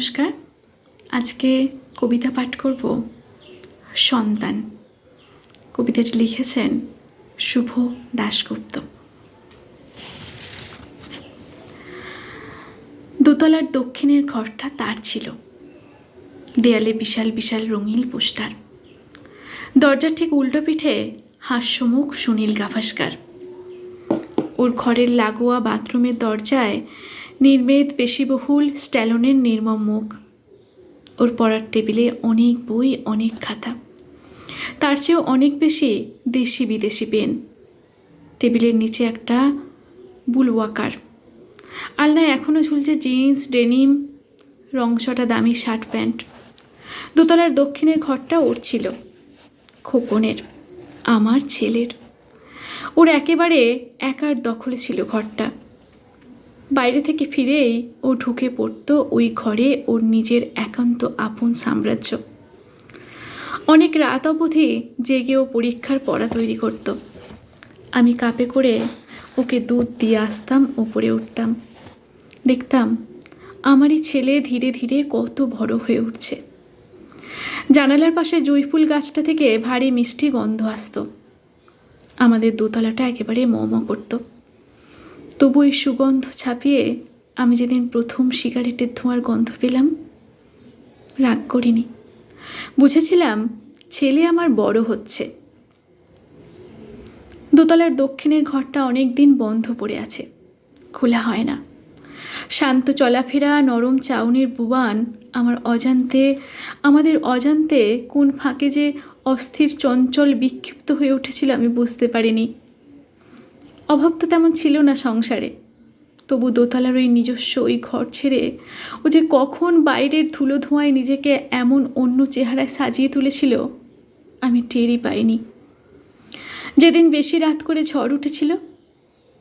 নমস্কার। আজকে কবিতা পাঠ করব সন্তান। কবিতাটি লিখেছেন শুভ দাশগুপ্ত। দোতলার দক্ষিণের ঘরটা তার ছিল। দেয়ালে বিশাল বিশাল রঙিন পোস্টার। দরজার ঠিক উল্টো পিঠে হাস্যমুখ সুনীল গাভাস্কার। ওর ঘরের লাগোয়া বাথরুমের দরজায় নির্মেদ পেশিবহুল স্ট্যালনের নির্মম মুখ। ওর পড়ার টেবিলে অনেক বই, অনেক খাতা। তার চেয়েও অনেক বেশি দেশি বিদেশি পেন। টেবিলের নিচে একটা বুলওয়াকার। আলনায় এখনও ঝুলছে জিন্স, ডেনিম রংচটা দামি শার্ট প্যান্ট। দোতলার দক্ষিণের ঘরটা ওর ছিল, খোকনের, আমার ছেলের। ওর একেবারে একার দখলে ছিল ঘরটা। বাইরে থেকে ফিরেই ও ঢুকে পড়তো ওই ঘরে ওর নিজের একান্ত আপন সাম্রাজ্য। অনেক রাত অবধি জেগে ও পরীক্ষার পড়া তৈরি করত। আমি কাপে করে ওকে দুধ দিয়ে আসতাম, ওপরে উঠতাম। দেখতাম আমারই ছেলে ধীরে ধীরে কত বড় হয়ে উঠছে। জানালার পাশে জুঁইফুল গাছটা থেকে ভারী মিষ্টি গন্ধ আসতো। আমাদের দোতলাটা একেবারে মম করতো। তবু এই সুগন্ধ ছাপিয়ে আমি যেদিন প্রথম সিগারেটের ধোঁয়ার গন্ধ পেলাম, রাগ করিনি। বুঝেছিলাম ছেলে আমার বড় হচ্ছে। দোতলার দক্ষিণের ঘরটা অনেক দিন বন্ধ পড়ে আছে, খোলা হয় না। শান্ত চলাফেরা, নরম চাউনির বুবান, আমার অজান্তে, আমাদের অজান্তে কোন ফাঁকে যে অস্থির চঞ্চল বিক্ষিপ্ত হয়ে উঠেছিল আমি বুঝতে পারিনি। অভাব তো তেমন ছিল না সংসারে। তবু দোতলার ওই নিজস্ব ওই ঘর ছেড়ে ও যে কখন বাইরের ধুলো ধোঁয়ায় নিজেকে এমন অন্য চেহারায় সাজিয়ে তুলেছিল, আমি টেরই পাইনি। যেদিন বেশি রাত করে ঝড় উঠেছিল,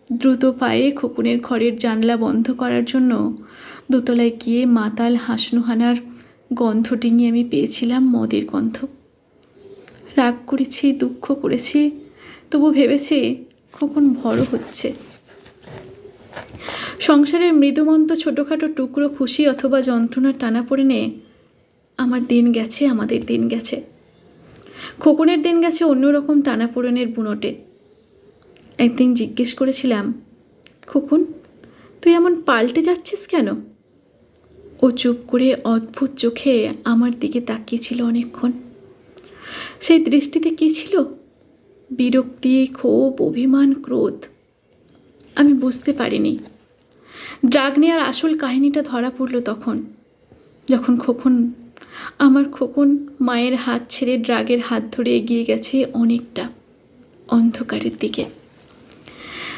দ্রুত পায়ে খোকনের ঘরের জানলা বন্ধ করার জন্য দোতলায় গিয়ে মাতাল হাসনুহানার গন্ধ ডিঙিয়ে আমি পেয়েছিলাম মদের গন্ধ। রাগ করেছি, দুঃখ করেছি, তবু ভেবেছি কখন বড় হচ্ছে। সংসারের মৃদুমন্ত ছোটোখাটো টুকরো খুশি অথবা যন্ত্রণার টানা পড়ে নে, আমার দিন গেছে, আমাদের দিন গেছে। খোকনের দিন গেছে অন্যরকম টানা টানাপোড়েনের বুনোটে। একদিন জিজ্ঞেস করেছিলাম, খোকন, তুই এমন পাল্টে যাচ্ছিস কেন? ও চুপ করে অদ্ভুত চোখে আমার দিকে তাকিয়েছিল অনেকক্ষণ। সেই দৃষ্টিতে কী ছিল? বিরক্তি, ক্ষোভ, অভিমান, ক্রোধ। আমি বুঝতে পারিনি। ড্রাগ নেওয়ার আসল কাহিনীটা ধরা পড়ল তখন, যখন খোকন, আমার খোকন মায়ের হাত ছেড়ে ড্রাগের হাত ধরে এগিয়ে গেছে অনেকটা অন্ধকারের দিকে।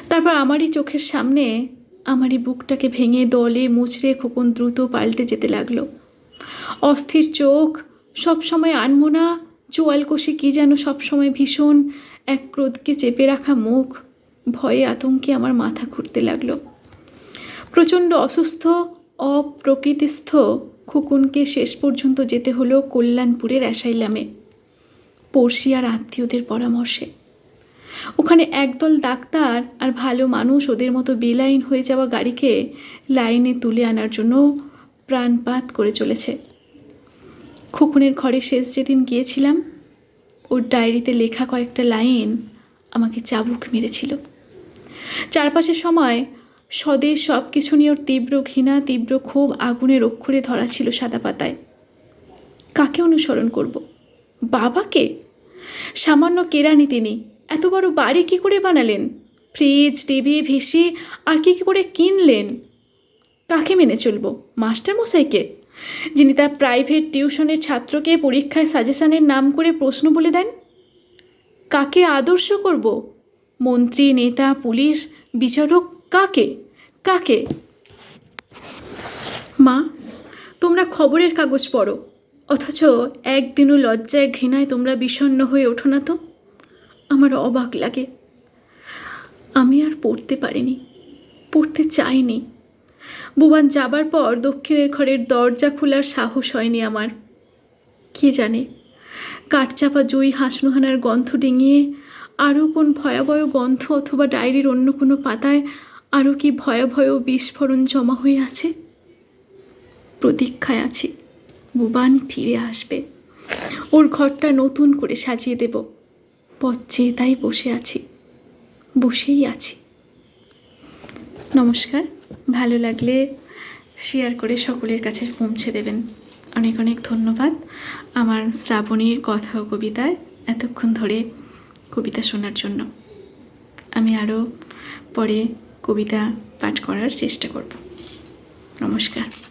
তারপর আমারই চোখের সামনে আমারই বুকটাকে ভেঙে দলে মুচড়ে খোকন দ্রুত পাল্টে যেতে লাগল। অস্থির চোখ, সবসময় আনমোনা চোয়াল কষে কী যেন সবসময় ভীষণ এক ক্রোধকে চেপে রাখা মুখ, ভয়ে আতঙ্কে আমার মাথা ঘুরতে লাগল। প্রচণ্ড অসুস্থ, অপ্রকৃতিস্থ খোকনকে শেষ পর্যন্ত যেতে হলো কল্যাণপুরের অ্যাসাইলামে পড়শি আর আত্মীয়দের পরামর্শে। ওখানে একদল ডাক্তার আর ভালো মানুষ ওদের মতো বেলাইন হয়ে যাওয়া গাড়িকে লাইনে তুলে আনার জন্য প্রাণপাত করে চলেছে। খোকনের ঘরে শেষ যেদিন গিয়েছিলাম ওর ডায়েরিতে লেখা কয়েকটা লাইন আমাকে চাবুক মেরেছিল। চারপাশের সময় স্বদেশ সব কিছু নিয়ে ওর তীব্র ঘৃণা, তীব্র ক্ষোভ আগুনের অক্ষরে ধরা ছিল সাদা পাতায়। কাকে অনুসরণ করব? বাবাকে? সামান্য কেরানি তিনি। এত বড় বাড়ি কী করে বানালেন? ফ্রিজ, টিভি, ভিসি আর কী কী করে কিনলেন? কাকে মেনে চলবো? মাস্টার মশাইকে যিনি তার প্রাইভেট টিউশনের ছাত্রকে পরীক্ষায় সাজেশানের নাম করে প্রশ্ন বলে দেন, কাকে আদর্শ করব? মন্ত্রী, নেতা, পুলিশ, বিচারক, কাকে? কাকে? মা, তোমরা খবরের কাগজ পড়ো, অথচ একদিনও লজ্জায় ঘৃণায় তোমরা বিষণ্ণ হয়ে ওঠো না তো? আমার অবাক লাগে। আমি আর পড়তে পারিনি, পড়তে চাইনি। বুবান যাবার পর দক্ষিণের ঘরের দরজা খোলার সাহস হয়নি আমার। কে জানে? কাঠচাপা জুই হাসনুহানার গন্ধ ডিঙিয়ে আরও কোন ভয়াবহ গন্ধ অথবা ডায়েরির অন্য কোনো পাতায় আরও কি ভয়াবহ বিস্ফোরণ জমা হয়ে আছে? প্রতীক্ষায় আছি। বুবান ফিরে আসবে। ওর ঘরটা নতুন করে সাজিয়ে দেব। পথ চেয়ে তাই বসে আছি। বসেই আছি। নমস্কার। ভালো লাগলে শেয়ার করে সকলের কাছে পৌঁছে দেবেন। অনেক অনেক ধন্যবাদ আমার শ্রাবণীর কথা ও কবিতায় এতক্ষণ ধরে কবিতা শোনার জন্য। আমি আরও পরে কবিতা পাঠ করার চেষ্টা করব। নমস্কার।